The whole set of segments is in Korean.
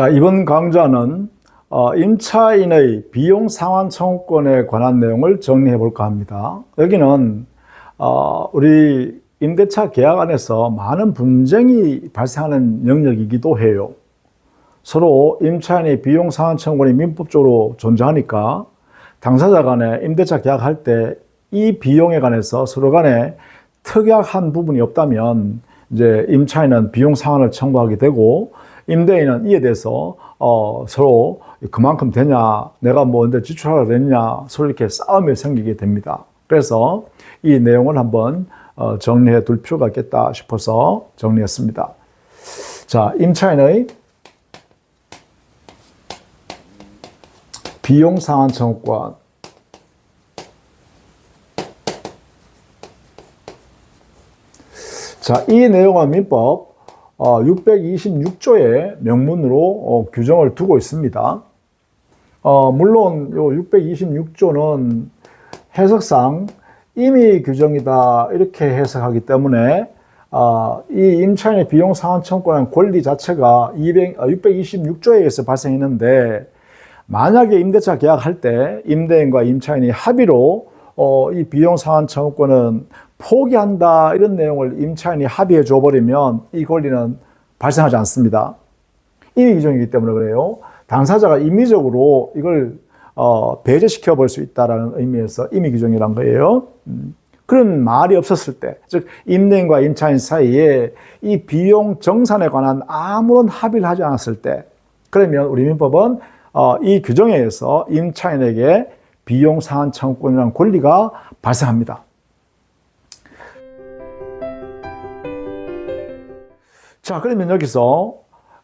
자, 이번 강좌는 어, 임차인의 비용 상환 청구권에 관한 내용을 정리해 볼까 합니다. 여기는 어, 우리 임대차 계약 안에서 많은 분쟁이 발생하는 영역이기도 해요. 서로 임차인의 비용 상환 청구권이 민법적으로 존재하니까 당사자 간에 임대차 계약할 때 이 비용에 관해서 서로 간에 특약한 부분이 없다면 이제 임차인은 비용 상환을 청구하게 되고 임대인은 이에 대해서 어, 서로 그만큼 되냐, 내가 뭐 언제 지출하라 그랬냐, 서로 이렇게 싸움이 생기게 됩니다. 그래서 이 내용을 한번 어, 정리해 둘 필요가 있겠다 싶어서 정리했습니다. 자, 임차인의 비용 상환 청구권. 자, 이 내용은 민법 626조의 명문으로 어, 규정을 두고 있습니다. 어, 물론 요 626조는 해석상 임의 규정이다 이렇게 해석하기 때문에 어, 이 임차인의 비용 상환 청구권 권리 자체가 200, 626조에 의해서 발생했는데 만약에 임대차 계약할 때 임대인과 임차인이 합의로 어, 이 비용 상환 청구권은 포기한다 이런 내용을 임차인이 합의해 줘버리면 이 권리는 발생하지 않습니다. 임의 규정이기 때문에 그래요. 당사자가 임의적으로 이걸 어, 배제시켜 볼 수 있다라는 의미에서 임의 규정이란 거예요. 음, 그런 말이 없었을 때, 즉 임대인과 임차인 사이에 이 비용 정산에 관한 아무런 합의를 하지 않았을 때, 그러면 우리 민법은 어, 이 규정에 의해서 임차인에게 비용 상환 청구권이라는 권리가 발생합니다. 자, 그러면 여기서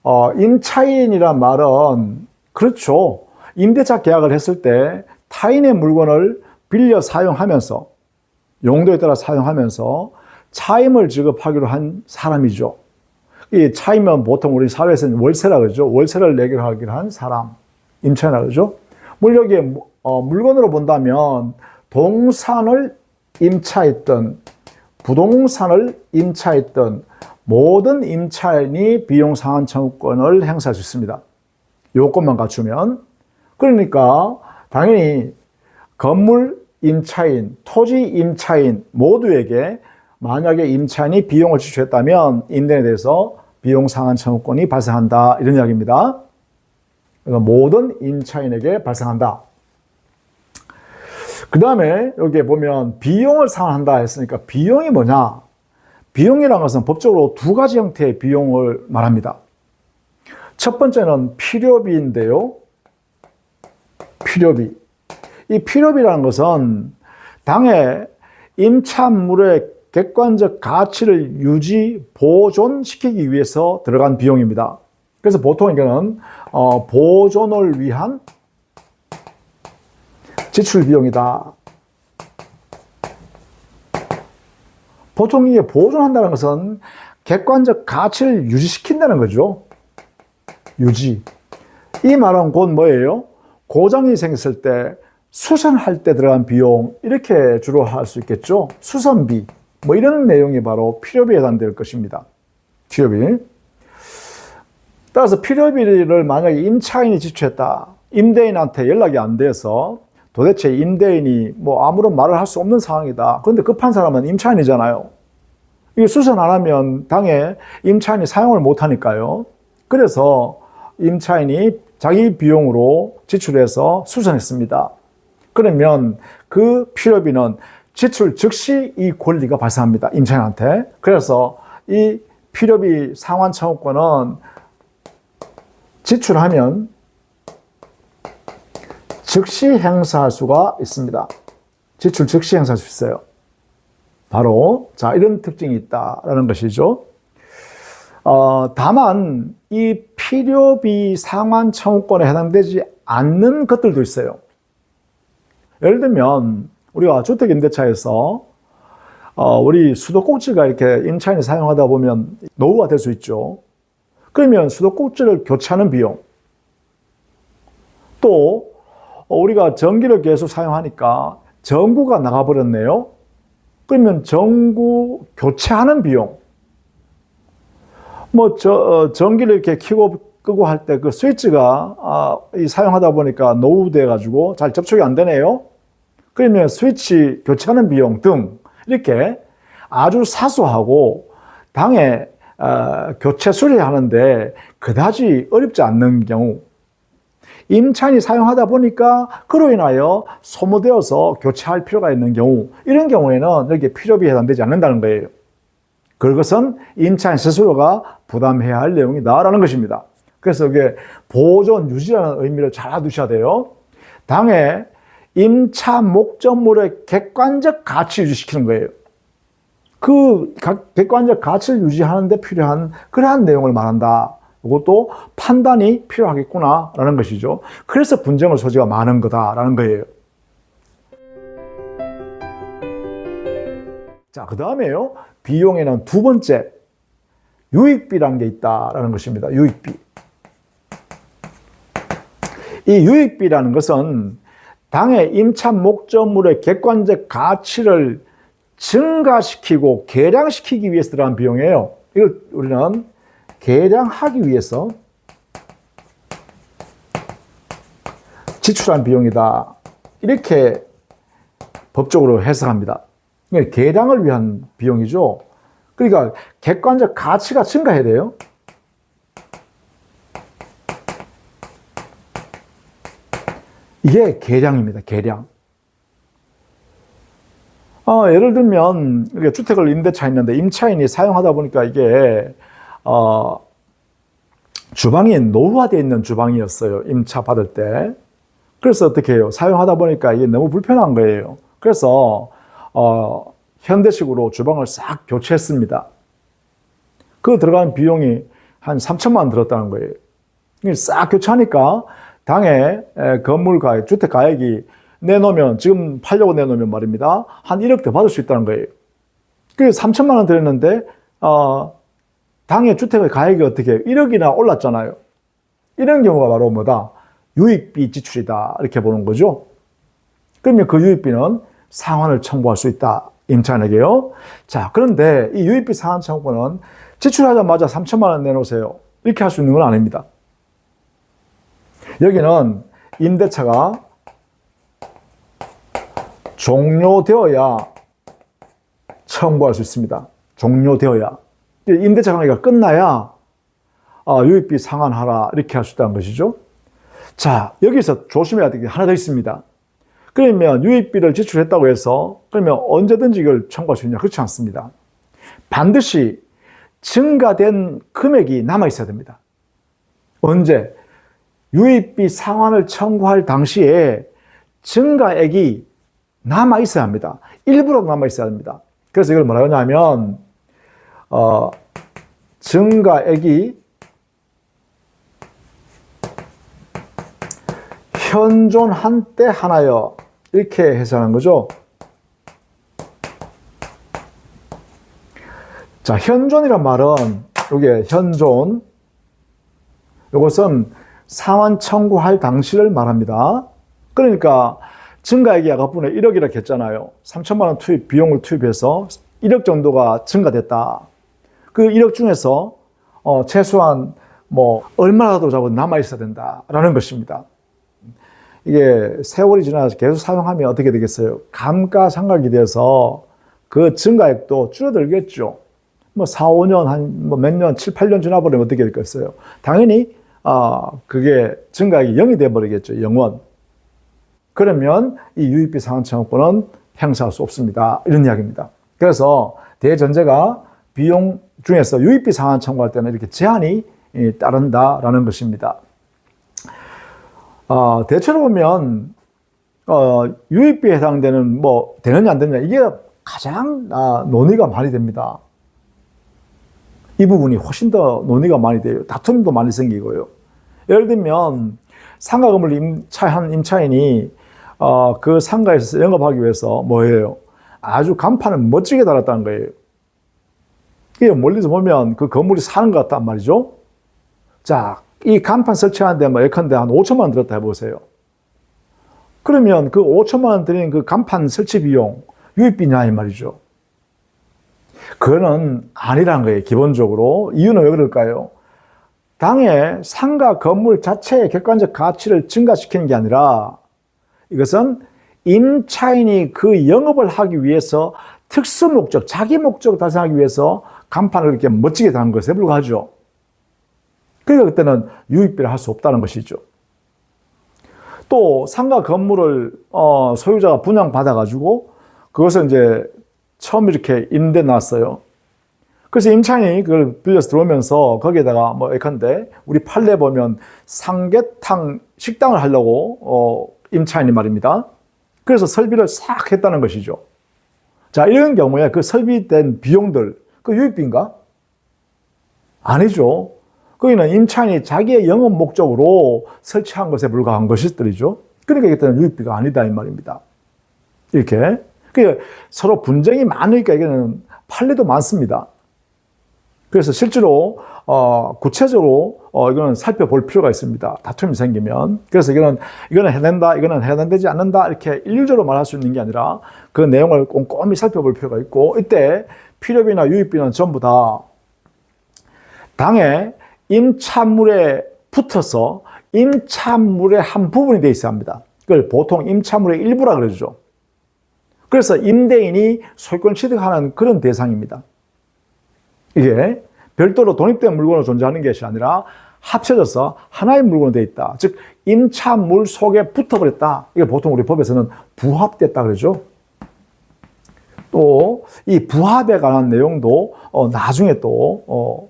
어, 임차인이란 말은 그렇죠. 임대차 계약을 했을 때 타인의 물건을 빌려 사용하면서 용도에 따라 사용하면서 차임을 지급하기로 한 사람이죠. 이 차임은 보통 우리 사회에서는 월세라 그러죠. 월세를 내기로 하기로 한 사람. 임차인이라 그러죠. 물론 여기에 어, 물건으로 본다면 동산을 임차했던 부동산을 임차했던 모든 임차인이 비용 상환 청구권을 행사할 수 있습니다. 요건만 갖추면. 그러니까 당연히 건물 임차인, 토지 임차인 모두에게 만약에 임차인이 비용을 지출했다면 임대인에 대해서 비용 상환 청구권이 발생한다. 이런 이야기입니다. 그러니까 모든 임차인에게 발생한다. 그 다음에 여기에 보면 비용을 상환한다 했으니까 비용이 뭐냐? 비용이라는 것은 법적으로 두 가지 형태의 비용을 말합니다. 첫 번째는 필요비인데요. 필요비. 이 필요비라는 것은 당의 임차물의 객관적 가치를 유지, 보존시키기 위해서 들어간 비용입니다. 그래서 보통 이거는 어, 보존을 위한 지출 비용이다. 보통 이게 보존한다는 것은 객관적 가치를 유지시킨다는 거죠. 유지. 이 말은 곧 뭐예요? 고장이 생겼을 때 수선할 때 들어간 비용 이렇게 주로 할 수 있겠죠. 수선비 뭐 이런 내용이 바로 필요비에 해당될 것입니다. 필요비. 따라서 필요비를 만약에 임차인이 지출했다. 임대인한테 연락이 안 돼서 도대체 임대인이 뭐 아무런 말을 할 수 없는 상황이다. 그런데 급한 사람은 임차인이잖아요. 이게 수선 안 하면 당에 임차인이 사용을 못 하니까요. 그래서 임차인이 자기 비용으로 지출해서 수선했습니다. 그러면 그 필요비는 지출 즉시 이 권리가 발생합니다. 임차인한테. 그래서 이 필요비 상환 청구권은 지출하면 즉시 행사할 수가 있습니다. 지출 즉시 행사할 수 있어요. 바로 자 이런 특징이 있다라는 것이죠. 어, 다만 이 필요비 상환 청구권에 해당되지 않는 것들도 있어요. 예를 들면 우리가 주택임대차에서 어, 우리 수도꼭지가 이렇게 임차인이 사용하다 보면 노후가 될 수 있죠. 그러면 수도꼭지를 교체하는 비용 또 우리가 전기를 계속 사용하니까 전구가 나가버렸네요. 그러면 전구 교체하는 비용 뭐 저, 어, 전기를 이렇게 켜고 끄고 할 때 그 스위치가 아, 이 사용하다 보니까 노후돼 가지고 잘 접촉이 안 되네요. 그러면 스위치 교체하는 비용 등 이렇게 아주 사소하고 당에 어, 교체 수리하는데 그다지 어렵지 않는 경우 임차인이 사용하다 보니까 그로 인하여 소모되어서 교체할 필요가 있는 경우 이런 경우에는 여기에 필요비 해당되지 않는다는 거예요. 그것은 임차인 스스로가 부담해야 할 내용이다라는 것입니다. 그래서 이게 보존 유지라는 의미를 잘 알아두셔야 돼요. 당에 임차 목적물의 객관적 가치 유지시키는 거예요. 그 객관적 가치를 유지하는데 필요한 그러한 내용을 말한다. 이것도 판단이 필요하겠구나라는 것이죠. 그래서 분쟁의 소지가 많은 거다라는 거예요. 자, 그 다음에요. 비용에는 두 번째 유익비라는 게 있다라는 것입니다. 유익비. 이 유익비라는 것은 당의 임차 목적물의 객관적 가치를 증가시키고 개량시키기 위해서 들어간 비용이에요. 이걸 우리는 개량하기 위해서 지출한 비용이다. 이렇게 법적으로 해석합니다. 개량을 위한 비용이죠. 그러니까 객관적 가치가 증가해야 돼요. 이게 개량입니다. 개량. 어, 예를 들면 주택을 임대차 했는데 임차인이 사용하다 보니까 이게 어, 주방이 노후화되어 있는 주방이었어요. 임차 받을 때. 그래서 어떻게 해요? 사용하다 보니까 이게 너무 불편한 거예요. 그래서 어, 현대식으로 주방을 싹 교체했습니다. 그 들어간 비용이 한 3천만 원 들었다는 거예요. 싹 교체하니까 당에 건물 가액, 주택 가액이 내놓으면, 지금 팔려고 내놓으면 말입니다. 한 1억 더 받을 수 있다는 거예요. 그래서 3천만 원 들었는데, 어, 당의 주택의 가액이 어떻게 1억이나 올랐잖아요. 이런 경우가 바로 뭐다? 유익비 지출이다. 이렇게 보는 거죠. 그러면 그 유익비는 상환을 청구할 수 있다. 임차인에게요. 자, 그런데 이 유익비 상환 청구는 지출하자마자 3천만 원 내놓으세요. 이렇게 할 수 있는 건 아닙니다. 여기는 임대차가 종료되어야 청구할 수 있습니다. 종료되어야. 임대차 관계가 끝나야 아, 유익비 상환하라 이렇게 할 수 있다는 것이죠. 자, 여기서 조심해야 될 게 하나 더 있습니다. 그러면 유익비를 지출했다고 해서 그러면 언제든지 이걸 청구할 수 있냐? 그렇지 않습니다. 반드시 증가된 금액이 남아 있어야 됩니다. 언제? 유익비 상환을 청구할 당시에 증가액이 남아 있어야 합니다. 일부러 남아 있어야 합니다. 그래서 이걸 뭐라 하냐면 어, 증가액이 현존한 때 하나여 이렇게 해석하는 거죠. 자, 현존이란 말은 이게 현존 이것은 상환 청구할 당시를 말합니다. 그러니까 증가액이 아까 분에 1억이라고 했잖아요. 3천만 원 투입 비용을 투입해서 1억 정도가 증가됐다. 그 1억 중에서 어, 최소한 뭐 얼마라도 자고 남아 있어야 된다라는 것입니다. 이게 세월이 지나서 계속 사용하면 어떻게 되겠어요? 감가상각이 돼서 그 증가액도 줄어들겠죠. 뭐 4, 5년, 한뭐몇 년, 7, 8년 지나버리면 어떻게 될겠어요? 당연히, 아, 그게 증가액이 0이 돼 버리겠죠. 영원. 그러면 이 유익비 상환청구권은 행사할 수 없습니다. 이런 이야기입니다. 그래서 대전제가 비용 중에서 유익비 상환 청구할 때는 이렇게 제한이 따른다라는 것입니다. 어, 대체로 보면 어, 유익비에 해당되는 뭐 되느냐 안 되느냐 이게 가장 아, 논의가 많이 됩니다. 이 부분이 훨씬 더 논의가 많이 돼요. 다툼도 많이 생기고요. 예를 들면 상가금을 임차한 임차인이 어, 그 상가에서 영업하기 위해서 뭐예요? 아주 간판을 멋지게 달았다는 거예요. 이게 멀리서 보면 그 건물이 사는 것 같단 말이죠. 자, 이 간판 설치하는데 뭐 예컨대 한 5천만 원 들었다 해보세요. 그러면 그 5천만 원 들인 그 간판 설치 비용 유입비냐 이 말이죠. 그거는 아니란 거예요. 기본적으로 이유는 왜 그럴까요? 당의 상가 건물 자체의 객관적 가치를 증가시키는 게 아니라 이것은 임차인이 그 영업을 하기 위해서 특수 목적, 자기 목적을 달성하기 위해서 간판을 이렇게 멋지게 다는 것에 불과하죠. 그러니까 그때는 유익비를 할 수 없다는 것이죠. 또 상가 건물을 어, 소유자가 분양받아 가지고 그것을 이제 처음 이렇게 임대 놨어요. 그래서 임차인이 그걸 빌려서 들어오면서 거기에다가 뭐 예컨대 우리 판례 보면 삼계탕 식당을 하려고 어, 임차인이 말입니다. 그래서 설비를 싹 했다는 것이죠. 자, 이런 경우에 그 설비된 비용들, 그 유익비인가? 아니죠. 거기는 임차인이 자기의 영업 목적으로 설치한 것에 불과한 것이들이죠. 그러니까 이때는 유익비가 아니다 이 말입니다. 이렇게. 그 서로 분쟁이 많으니까 이게는 판례도 많습니다. 그래서 실제로 어, 구체적으로 어, 이거는 살펴볼 필요가 있습니다. 다툼이 생기면. 그래서 이거는 이거는 해낸다, 이거는 해당되지 않는다 이렇게 일률적으로 말할 수 있는 게 아니라 그 내용을 꼼꼼히 살펴볼 필요가 있고 이때 필요비나 유익비는 전부 다 당의 임차물에 붙어서 임차물의 한 부분이 되어 있어야 합니다. 그걸 보통 임차물의 일부라 그러죠. 그래서 임대인이 소유권 취득하는 그런 대상입니다. 이게 별도로 독립된 물건으로 존재하는 것이 아니라 합쳐져서 하나의 물건으로 되어 있다. 즉 임차물 속에 붙어버렸다. 이게 보통 우리 법에서는 부합됐다 그러죠. 또 이 부합에 관한 내용도 어, 나중에 또 어,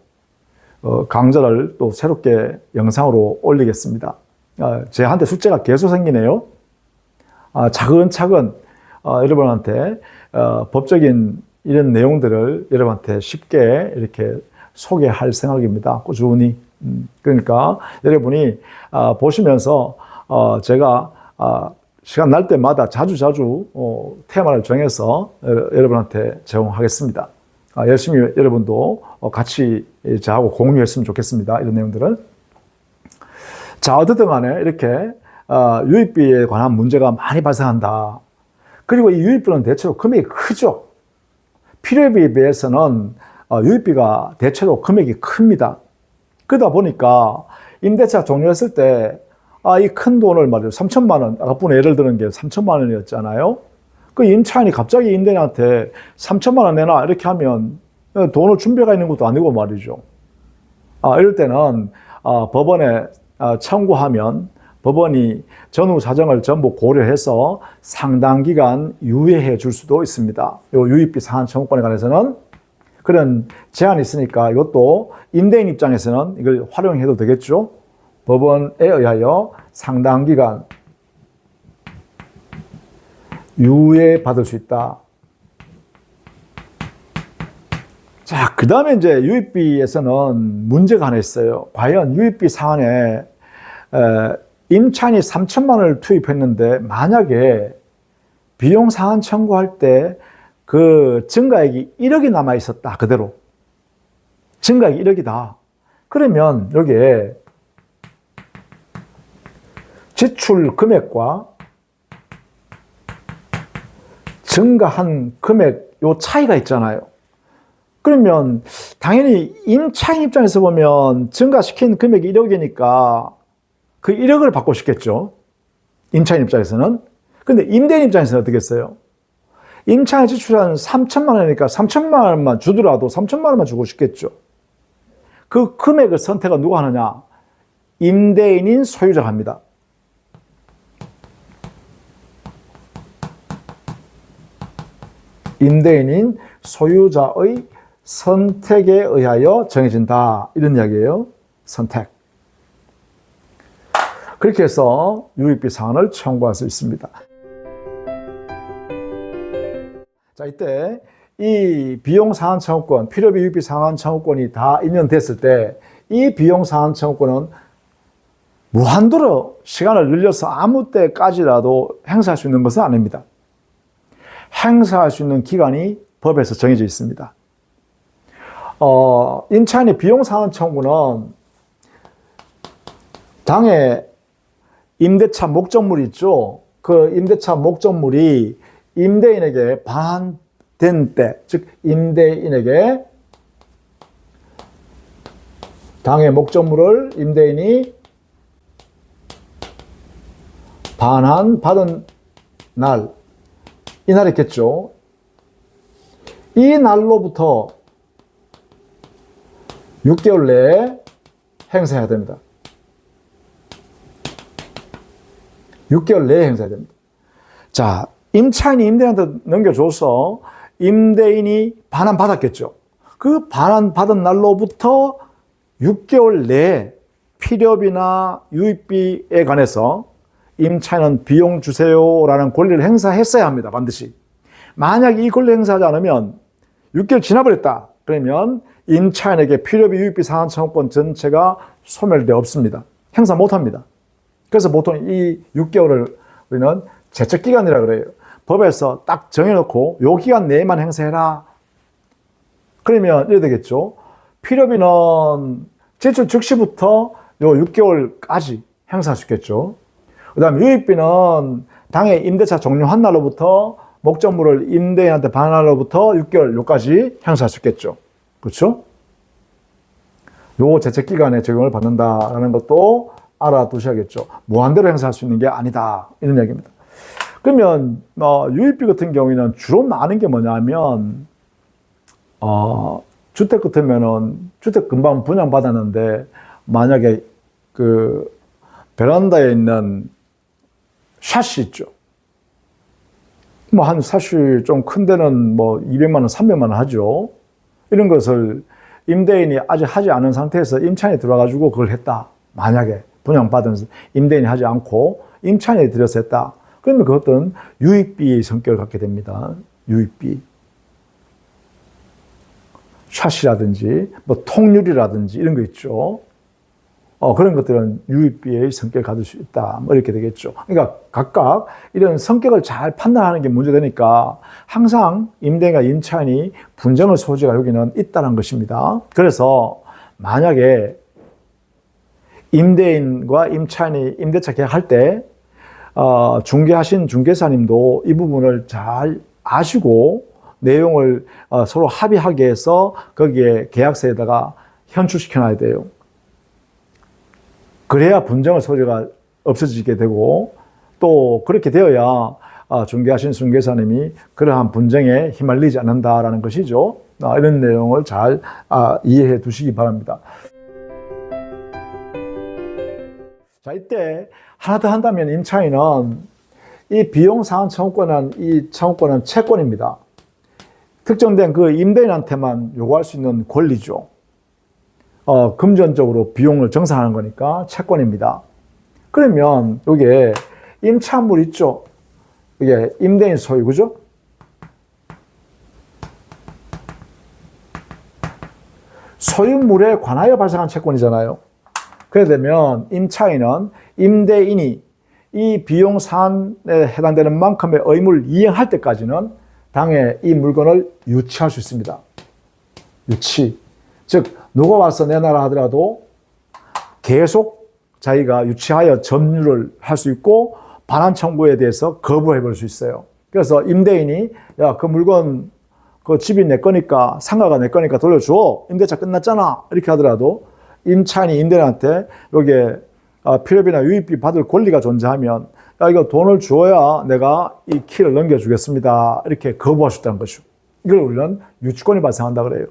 어, 강좌를 또 새롭게 영상으로 올리겠습니다. 어, 제한테 숙제가 계속 생기네요. 아, 차근차근 어, 여러분한테 어, 법적인 이런 내용들을 여러분한테 쉽게 이렇게 소개할 생각입니다. 꾸준히. 음, 그러니까 여러분이 아, 보시면서 어, 제가 아, 시간 날 때마다 자주 자주 어, 테마를 정해서 여러분한테 제공하겠습니다. 아, 열심히 여러분도 어, 같이 저하고 공유했으면 좋겠습니다. 이런 내용들을. 자, 어쨌든 간에 이렇게 어, 유입비에 관한 문제가 많이 발생한다. 그리고 이 유입비는 대체로 금액이 크죠. 필요비에 비해서는 어, 유입비가 대체로 금액이 큽니다. 그러다 보니까 임대차 종료했을 때, 아, 이 큰 돈을 말이죠. 3천만 원, 아까 분 예를 드는 게 3천만 원이었잖아요. 그 임차인이 갑자기 임대인한테 3천만 원 내놔 이렇게 하면 돈을 준비가 있는 것도 아니고 말이죠. 아, 이럴 때는 아, 법원에 아, 청구하면 법원이 전후 사정을 전부 고려해서 상당 기간 유예해 줄 수도 있습니다. 요 유입비 상한 청구권에 관해서는 그런 제한이 있으니까 이것도 임대인 입장에서는 이걸 활용해도 되겠죠. 법원에 의하여 상당 기간 유예 받을 수 있다. 자, 그 다음에 이제 유입비에서는 문제가 하나 있어요. 과연 유입비 상한에 임차인이 3천만 원을 투입했는데 만약에 비용 상한 청구할 때 그 증가액이 1억이 남아 있었다. 그대로. 증가액이 1억이다. 그러면 여기에 지출 금액과 증가한 금액 요 차이가 있잖아요. 그러면 당연히 임차인 입장에서 보면 증가시킨 금액이 1억이니까 그 1억을 받고 싶겠죠. 임차인 입장에서는. 근데 임대인 입장에서는 어떻게 했어요? 임차인 지출한 3천만 원이니까 3천만 원만 주더라도 3천만 원만 주고 싶겠죠. 그 금액을 선택은 누가 하느냐? 임대인인 소유자가 합니다. 임대인인 소유자의 선택에 의하여 정해진다. 이런 이야기예요. 선택. 그렇게 해서 유익비 상한을 청구할 수 있습니다. 자, 이때 이 비용 상한 청구권, 필요비 유익비 상한 청구권이 다 인연됐을 때 이 비용 상한 청구권은 무한도로 시간을 늘려서 아무 때까지라도 행사할 수 있는 것은 아닙니다. 행사할 수 있는 기간이 법에서 정해져 있습니다. 어, 임차인의 비용 상한 청구는 당의 임대차 목적물이 있죠. 그 임대차 목적물이 임대인에게 반된 때, 즉 임대인에게 당의 목적물을 임대인이 반환 받은 날, 이 날이겠죠. 이 날로부터 6개월 내에 행사해야 됩니다. 6개월 내에 행사해야 됩니다. 자, 임차인이 임대인한테 넘겨줘서 임대인이 반환 받았겠죠. 그 반환 받은 날로부터 6개월 내에 필요비나 유입비에 관해서 임차인은 비용 주세요라는 권리를 행사했어야 합니다. 반드시. 만약 이 권리 행사하지 않으면 6개월 지나버렸다. 그러면 임차인에게 필요비 유입비 상환 청구권 전체가 소멸되어 없습니다. 행사 못 합니다. 그래서 보통 이 6개월을 우리는 제척 기간이라 그래요. 법에서 딱 정해놓고 요 기간 내에만 행사해라. 그러면 이래 되겠죠. 필요비는 제출 즉시부터 요 6개월까지 행사할 수 있겠죠. 그 다음에 유입비는 당해 임대차 종료한 날로부터 목적물을 임대인한테 반환로부터 6개월 요까지 행사할 수 있겠죠. 그렇죠? 요 제책 기간에 적용을 받는다라는 것도 알아두셔야겠죠. 무한대로 행사할 수 있는 게 아니다. 이런 얘기입니다. 그러면 어, 유입비 같은 경우에는 주로 많은 게 뭐냐면 어, 주택 같으면은 주택 금방 분양 받았는데 만약에 그 베란다에 있는 샷이 있죠. 뭐 한 사실 좀 큰 데는 뭐 200만 원, 300만 원 하죠. 이런 것을 임대인이 아직 하지 않은 상태에서 임차인이 들어와가지고 그걸 했다. 만약에 분양받은 임대인이 하지 않고 임차인이 들여서 했다. 그러면 그것들은 유입비의 성격을 갖게 됩니다. 유입비. 샷이라든지 뭐 통유리라든지 이런 거 있죠. 어, 그런 것들은 유입비의 성격을 가질 수 있다. 뭐 이렇게 되겠죠. 그러니까 각각 이런 성격을 잘 판단하는 게 문제되니까 항상 임대인과 임차인이 분쟁의 소지가 여기는 있다는 것입니다. 그래서 만약에 임대인과 임차인이 임대차 계약할 때 어, 중개하신 중개사님도 이 부분을 잘 아시고 내용을 어, 서로 합의하게 해서 거기에 계약서에다가 현출시켜 놔야 돼요. 그래야 분쟁의 소지가 없어지게 되고 또 그렇게 되어야 아, 중개하신 중개사님이 그러한 분쟁에 휘말리지 않는다라는 것이죠. 아, 이런 내용을 잘 아, 이해해 두시기 바랍니다. 자, 이때 하나 더 한다면 임차인은 이 비용 상환 청구권은 이 청구권은 채권입니다. 특정된 그 임대인한테만 요구할 수 있는 권리죠. 어, 금전적으로 비용을 정산하는 거니까 채권입니다. 그러면 이게 임차물 있죠? 이게 임대인 소유, 그죠? 소유물에 관하여 발생한 채권이잖아요. 그래 되면 임차인은 임대인이 이 비용 사안에 해당되는 만큼의 의무를 이행할 때까지는 당에 이 물건을 유치할 수 있습니다. 유치. 즉, 누가 와서 내놔라 하더라도 계속 자기가 유치하여 점유를 할 수 있고 반환 청구에 대해서 거부해 볼 수 있어요. 그래서 임대인이 야, 그 물건 그 집이 내 거니까 상가가 내 거니까 돌려줘. 임대차 끝났잖아. 이렇게 하더라도 임차인이 임대인한테 여기에 아, 필요비나 유입비 받을 권리가 존재하면 야, 이거 돈을 주어야 내가 이 키를 넘겨주겠습니다. 이렇게 거부할 수 있다는 거죠. 이걸 우리는 유치권이 발생한다 그래요.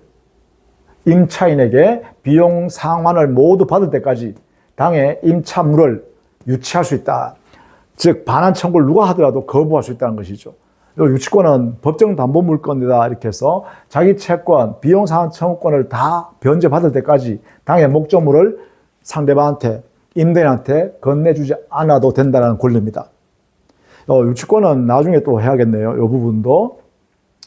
임차인에게 비용 상환을 모두 받을 때까지 당의 임차물을 유치할 수 있다. 즉 반환 청구를 누가 하더라도 거부할 수 있다는 것이죠. 유치권은 법정 담보 물건이다 이렇게 해서 자기 채권, 비용 상환 청구권을 다 변제받을 때까지 당의 목적물을 상대방한테 임대인한테 건네주지 않아도 된다는 권리입니다. 어, 유치권은 나중에 또 해야겠네요. 이 부분도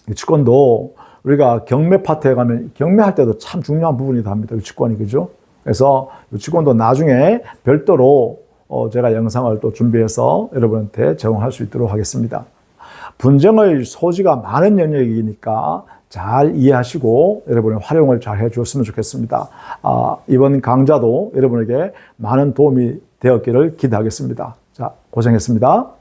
유치권도 우리가 경매 파트에 가면 경매할 때도 참 중요한 부분이다 합니다. 유치권이 그죠? 그래서 유치권도 나중에 별도로 어, 제가 영상을 또 준비해서 여러분한테 제공할 수 있도록 하겠습니다. 분쟁의 소지가 많은 영역이니까 잘 이해하시고 여러분의 활용을 잘 해주었으면 좋겠습니다. 아, 이번 강좌도 여러분에게 많은 도움이 되었기를 기대하겠습니다. 자, 고생했습니다.